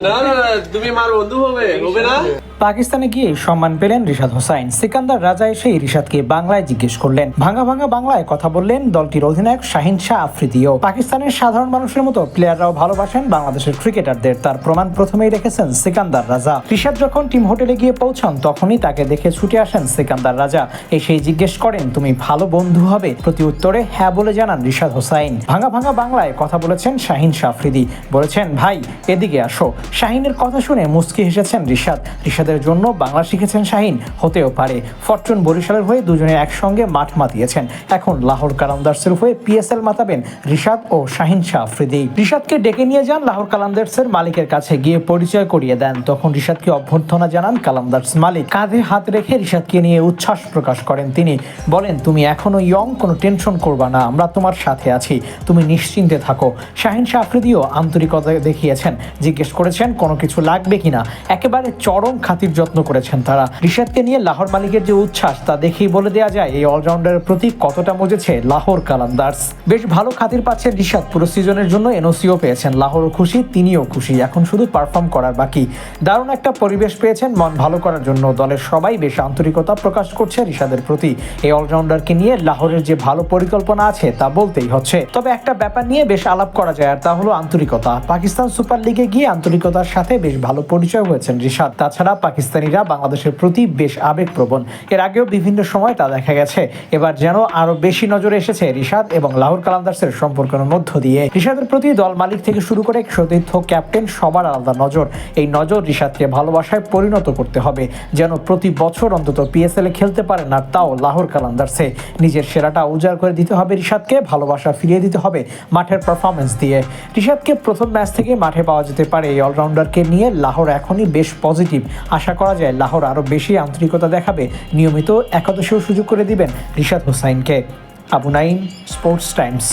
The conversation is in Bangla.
না না না তুমি মার বন্ধু হবে হবে না? পাকিস্তানে গিয়ে সম্মান পেলেন রিশাদ হোসাইন। সিকান্দার রাজা এসে রিশাদকে বাংলায় জিজ্ঞেস করলেন। ভাঙা ভাঙা বাংলায় কথা বললেন দলটির অধিনায়ক শাহিন শাহ আফ্রিদিও। পাকিস্তানের সাধারণ মানুষের মতো প্লেয়াররাও ভালোবাসেন বাংলাদেশের ক্রিকেটারদের। তার প্রমাণ প্রথমেই রেখেছেন সিকান্দার রাজা। রিশাদ যখন টিম হোটেলে গিয়ে পৌঁছান, তখনই তাকে দেখে ছুটে আসেন সিকান্দার রাজা। এসেই জিজ্ঞেস করেন, তুমি ভালো বন্ধু হবে? প্রতি উত্তরে হ্যাঁ বলে জানান রিশাদ হোসাইন। ভাঙা ভাঙা বাংলায় কথা বলেছেন শাহিন শাহ আফ্রিদি। বলেছেন, ভাই, এদিকে আসো। শাহিনের কথা শুনে মুস্কি হেসেছেন রিশাদ। রিশাদের জন্য বাংলা শিখেছেন শাহিন, হতেও পারে। ফরচুন বরিশালের হয়ে দুজনে একসঙ্গে মাঠ মাতিয়েছেন। এখন লাহোর কালান্দার্সের হয়ে পিএসএল মাতাবেন রিশাদ ও শাহিন শাহ আফ্রিদি। রিশাদকে ডেকে নিয়ে যান লাহোর কালান্দার্সের মালিকের কাছে, গিয়ে পরিচয় করিয়ে দেন। তখন রিশাদকে অভ্যর্থনা জানান কালান্দার্স মালিক। কাঁধে হাত রেখে রিশাদকে নিয়ে উচ্ছ্বাস প্রকাশ করেন তিনি। বলেন, তুমি এখনও ইয়ং, কোনো টেনশন করবা না। আমরা তোমার সাথে আছি। তুমি নিশ্চিন্তে থাকো। শাহিন শাহ আফ্রিদিও আন্তরিকতা দেখিয়েছেন। জিজ্ঞেস করেছেন, কোনো কিছু লাগবে কিনা, একেবারে চরম খাতির যত্ন করেছেন তারা। রিশাদকে নিয়ে লাহোর মালিকের যে উচ্ছ্বাস, তা দেখেই বলে দেওয়া যায় এই অলরাউন্ডারের প্রতি কতটা মজেছে লাহোর কালান্দার্স। বেশ ভালো খাতির পাচ্ছেন রিশাদ, পুরো সিজনের জন্য এনওসিও পেয়েছেন। লাহোরও খুশি, তিনিও খুশি, এখন শুধু পারফর্ম করার বাকি। দারুণ একটা পরিবেশ পেয়েছেন, মন ভালো করার জন্য দলের সবাই বেশ আন্তরিকতা প্রকাশ করছে রিশাদের প্রতি। এই অলরাউন্ডারকে নিয়ে লাহোরের যে ভালো পরিকল্পনা আছে, তা বলতেই হচ্ছে। তবে একটা ব্যাপার নিয়ে বেশ আলাপ করা যায়, আর তা হলো আন্তরিকতা। পাকিস্তান সুপার লিগে গিয়ে আন্তরিকতার সাথে বেশ ভালো পরিচয় হয়েছেন রিশাদ। তাছাড়া পাকিস্তানিরা বাংলাদেশের প্রতি বেশ আবেগপ্রবণ। এর আগেও বিভিন্ন সময় তা দেখা গেছে। এবার যেন আরও বেশি নজরে এসেছে রিশাদ এবং লাহোর কালান্দার্সের সম্পর্কের মধ্য দিয়ে। রিশাদের প্রতি দল মালিক থেকে শুরু করে সতীর্থ ক্যাপ্টেন সবার আলাদা নজর। এই নজর রিশাদকে ভালোবাসায় পরিণত করতে হবে। যেন প্রতি বছর অন্তত পিএসএল এ খেলতে পারে না তাও লাহোর কালান্দার্সে। নিজের সেরাটা উজাড় করে দিতে হবে রিশাদকে, ভালোবাসা ফিরিয়ে দিতে হবে মাঠের পারফরমেন্স দিয়ে। রিশাদকে প্রথম ম্যাচ থেকে মাঠে পাওয়া যেতে পারে এই অলরাউন্ডারকে নিয়ে লাহোর এখনই বেশ পজিটিভ। আশা করা যায় লাহোর আরও বেশি আন্তরিকতা দেখাবে। নিয়মিত একাদশেও সুযোগ করে দিবেন Rishad হোসাইনকে। Abu Naim Sports Times.